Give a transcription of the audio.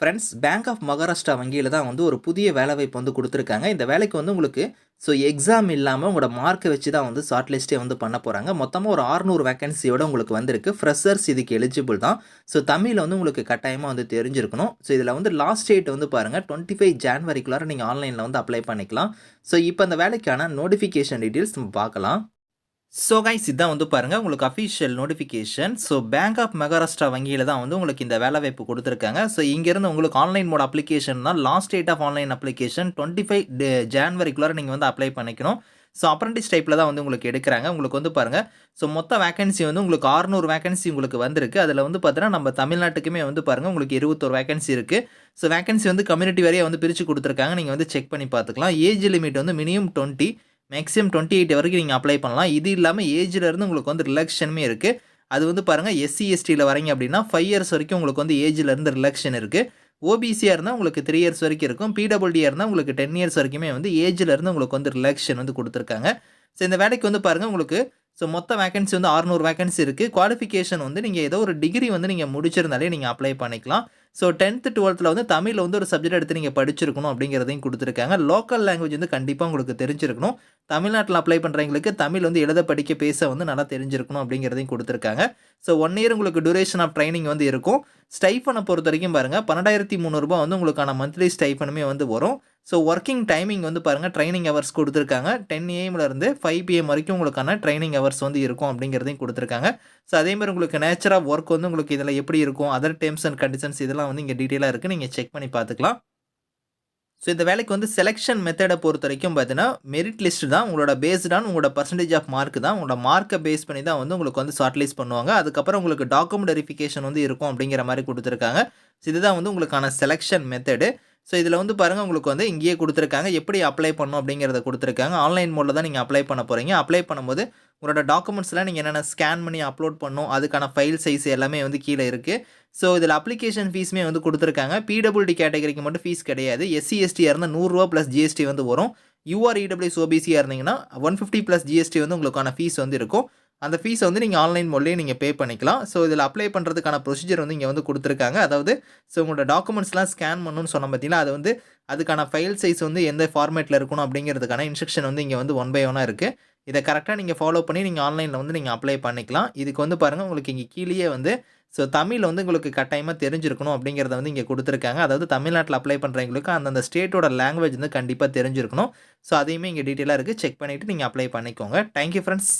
Friends bank of Maharashtra வங்கியில் தான் வந்து ஒரு புதிய வேலைவாய்ப்பு வந்து கொடுத்துருக்காங்க. இந்த வேலைக்கு வந்து உங்களுக்கு ஸோ எக்ஸாம் இல்லாமல் உங்களோட மார்க்கை வச்சு தான் வந்து ஷார்ட் லிஸ்ட்டே வந்து பண்ண போகிறாங்க மொத்தமாக ஒரு ஆறுநூறு வேகன்சியோட உங்களுக்கு வந்திருக்கு. ஃப்ரெஷர்ஸ் இதுக்கு எலிஜிபிள் தான். ஸோ தமிழில் வந்து உங்களுக்கு கட்டாயமாக வந்து தெரிஞ்சிருக்கணும். ஸோ இதில் வந்து லாஸ்ட் டேட் வந்து பாருங்கள் டுவெண்ட்டி ஃபைவ் ஜான்வரிக்குள்ளார நீங்கள் ஆன்லைனில் வந்து அப்ளை பண்ணிக்கலாம். ஸோ இப்போ அந்த வேலைக்கான நோட்டிஃபிகேஷன் டீட்டெயில்ஸ் நம்ம பார்க்கலாம். ஸோ கைஸ் இதான் வந்து பாருங்கள் உங்களுக்கு official notification so bank of Maharashtra வங்கியில் தான் வந்து உங்களுக்கு இந்த வேலை வாய்ப்பு கொடுத்துருக்காங்க. ஸோ இங்கேருந்து உங்களுக்கு ஆன்லைன் மோட் அப்ளிகேஷன் தான் last date of online application twenty five ஜான்வரிக்குள்ளார நீங்கள் வந்து அப்ளை பண்ணிக்கணும். ஸோ அப்ரண்டிஸ் டைப்பில் தான் வந்து உங்களுக்கு எடுக்கிறாங்க. உங்களுக்கு வந்து பாருங்கள் ஸோ மொத்த வேகன்சி வந்து உங்களுக்கு ஆறுநூறு வேகன்சி உங்களுக்கு வந்திருக்கு. அதில் வந்து பார்த்தீங்கன்னா நம்ம தமிழ்நாட்டுக்குமே வந்து பாருங்கள் உங்களுக்கு இருபத்தோரு வேகன்சி இருக்குது ஸோ வேகன்சி வந்து கம்யூனிட்டி வரையாக வந்து பிரித்து கொடுத்துருக்காங்க. நீங்கள் வந்து செக் பண்ணி பார்த்துக்கலாம். ஏஜ் லிமிட் வந்து minimum twenty maximum twenty eight வரைக்கும் நீங்கள் அப்ளை பண்ணலாம். இது இல்லாமல் ஏஜிலேருந்து உங்களுக்கு வந்து ரிலாக்ஷனுமே இருக்குது அது வந்து பாருங்கள் எஸ்சி எஸ்டியில் வரீங்க அப்படின்னா ஃபைவ் இயர்ஸ் வரைக்கும் உங்களுக்கு வந்து ஏஜிலேருந்து ரிலாக்ஷன் இருக்குது ஓபிசியாக இருந்தால் உங்களுக்கு த்ரீ இயர்ஸ் வரைக்கும் இருக்கும். பிடபிள்டியாக இருந்தால் உங்களுக்கு டென் இயர்ஸ் வரைக்குமே வந்து ஏஜிலேருந்து உங்களுக்கு வந்து ரிலாக்ஷன் வந்து கொடுத்துருக்காங்க. ஸோ இந்த வேலைக்கு வந்து பாருங்கள் உங்களுக்கு ஸோ மொத்த வேகன்சி வந்து ஆறுநூறு வேகன்சி இருக்குது குவாலிஃபிகேஷன் வந்து நீங்கள் ஏதோ ஒரு டிகிரி வந்து நீங்கள் முடிச்சிருந்தாலே நீங்கள் அப்ளை பண்ணிக்கலாம். ஸோ டென்த்து டுவெல்த்தில் வந்து தமிழில் வந்து ஒரு சப்ஜெக்ட் எடுத்து நீங்கள் படிச்சிருக்கணும் அப்படிங்கிறதையும் கொடுத்துருக்காங்க. லோக்கல் லாங்குவேஜ் வந்து கண்டிப்பாக உங்களுக்கு தெரிஞ்சிருக்கணும். தமிழ்நாட்டில் அப்ளை பண்ணுறவங்களுக்கு தமிழ் வந்து எழுத படிக்க பேச வந்து நல்லா தெரிஞ்சிருக்கணும் அப்படிங்கிறதையும் கொடுத்துருக்காங்க. ஸோ ஒன் இயர் உங்களுக்கு டூரேஷன் ஆஃப் ட்ரைனிங் வந்து இருக்கும். ஸ்டைஃபனை பொறுத்த வரைக்கும் பாருங்கள் பன்னெண்டாயிரத்தி முந்நூறுபா வந்து உங்களுக்கான மந்த்லி ஸ்டைஃபனுமே வந்து வரும். ஸோ ஒர்க்கிங் டைமிங் வந்து பாருங்கள் ட்ரைனிங் ஹவர்ஸ் கொடுத்துருக்காங்க. டென் ஏஎம்லேருந்து ஃபைவ் பிஎம் வரைக்கும் உங்களுக்கான ட்ரைனிங் ஹவர்ஸ் வந்து இருக்கும் அப்படிங்கிறதையும் கொடுத்துருக்காங்க. ஸோ அதேமாதிரி உங்களுக்கு நேச்சர் ஆஃப் ஒர்க் வந்து உங்களுக்கு இதில் எப்படி இருக்கும் அதர் டேர்ம்ஸ் அண்ட் கண்டிஷன்ஸ் இதெல்லாம் வந்து இங்கே டீட்டெயிலாக இருக்குது நீங்கள் செக் பண்ணி பார்த்துக்கலாம். ஸோ இந்த வேலைக்கு வந்து செலெக்ஷன் மெத்தடை பொறுத்த வரைக்கும் பார்த்தீங்கன்னா மெரிட் லிஸ்ட் தான் உங்களோட பேஸ்டான் உங்களோட பர்சன்டேஜ் ஆஃப் மார்க் தான். உங்களோட மார்க்கை பேஸ் பண்ணி தான் வந்து உங்களுக்கு வந்து ஷார்ட் லிஸ்ட் பண்ணுவாங்க. அதுக்கப்புறம் உங்களுக்கு டாக்குமெண்ட் வெரிஃபிகேஷன் வந்து இருக்கும் அப்படிங்கிற மாதிரி கொடுத்துருக்காங்க. ஸோ இதுதான் வந்து உங்களுக்கான செலெக்ஷன் மெத்தடு ஸோ இதில் வந்து பாருங்கள் உங்களுக்கு வந்து இங்கேயே கொடுத்துருக்காங்க. எப்படி அப்ளை பண்ணும் அப்படிங்கிறத கொடுத்துருக்காங்க. ஆன்லைன் மோடில் தான் நீங்கள் அப்ளை பண்ண போகிறீங்க அப்ளை பண்ணும்போது உங்களோட டாக்குமெண்ட்ஸ்லாம் நீங்கள் என்னென்ன ஸ்கேன் பண்ணி அப்லோட் பண்ணும் அதுக்கான ஃபைல் சைஸ் எல்லாமே வந்து கீழே இருக்குது ஸோ இதில் அப்ளிகேஷன் ஃபீஸுமே வந்து கொடுத்துருக்காங்க. பிடபிள்டி கேட்டகரிக்கு மட்டும் ஃபீஸ் கிடையாது. எஸ்சி எஸ்டியாக இருந்தால் நூறுரூவா ப்ளஸ் ஜிஎஸ்டி வந்து வரும். யூஆர் இடபிள்யூஸ் ஓபிசியாக இருந்தீங்கன்னா ஒன் ஃபிஃப்டி ப்ளஸ் ஜிஎஸ்டி வந்து உங்களுக்கான ஃபீஸ் வந்து இருக்கும். அந்த ஃபீஸை வந்து நீங்கள் ஆன்லைன் மொழியே நீங்கள் பே பண்ணிக்கலாம். ஸோ இதில் அப்ளை பண்ணுறதுக்கான ப்ரொசீஜர் வந்து இங்கே வந்து கொடுத்துருக்காங்க. அதாவது ஸோ உங்களோட டாக்குமெண்ட்ஸ்லாம் ஸ்கேன் பண்ணணும்னு சொன்ன பார்த்தீங்கன்னா அது வந்து அதுக்கான ஃபைல் சைஸ் வந்து எந்த ஃபார்மேட்டில் இருக்கணும் அப்படிங்கிறதுக்கான இன்ஸ்ட்ரக்ஷன் வந்து இங்கே வந்து ஒன் பை ஒன்னாக இருக்குது இதை கரெக்டாக நீங்கள் ஃபாலோ பண்ணி நீங்கள் ஆன்லைனில் வந்து நீங்கள் அப்ளை பண்ணிக்கலாம். இதுக்கு வந்து பாருங்கள் உங்களுக்கு இங்கே கீழேயே வந்து ஸோ தமிழ் வந்து உங்களுக்கு கட்டாயமாக தெரிஞ்சிருக்கணும் அப்படிங்கிறத வந்து இங்கே கொடுத்துருக்காங்க. அதாவது தமிழ்நாட்டில் அப்ளை பண்ணுறவங்களுக்கு அந்தந்த ஸ்டேட்டோட லாங்குவேஜ் வந்து கண்டிப்பாக தெரிஞ்சிருக்கணும். ஸோ அதையுமே இங்கே டீட்டெயிலாக இருக்குது செக் பண்ணிவிட்டு நீங்கள் அப்ளை பண்ணிக்கோங்க. Thank you friends